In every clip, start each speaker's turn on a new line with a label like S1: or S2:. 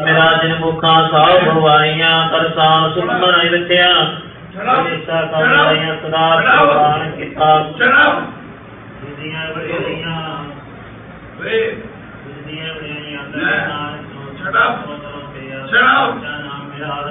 S1: میراج مکھاں صاحب بھوائیاں کرساں سمن رکھیاں
S2: جناب
S1: جناب کتاب جناب جناب جناب جناب جناب جناب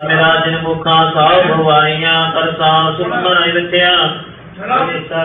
S1: میرا جن مکھا ساؤ بھواریاں کرساں سکمن رکھیاں جیسا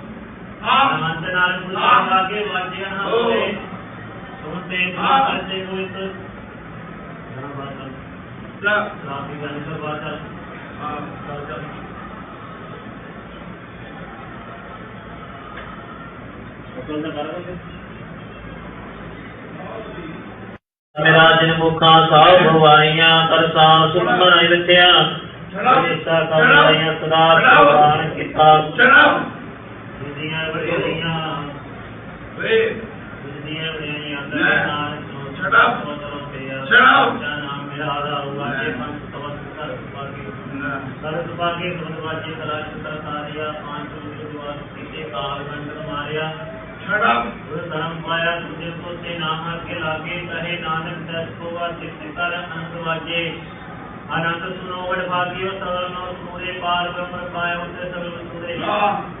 S1: آگے واقعہ نہ ہوئے سنتے کرتے ہوئے تو کافی گانے میرا جن مکھا ساؤ بھوائیاں کرسان سکمن رتیاں سدا کتاب آنند سنو بڑھ بھاگیو سرنو سورے پار برمر پائے اسے سرنو سورے
S2: پار برمر پائے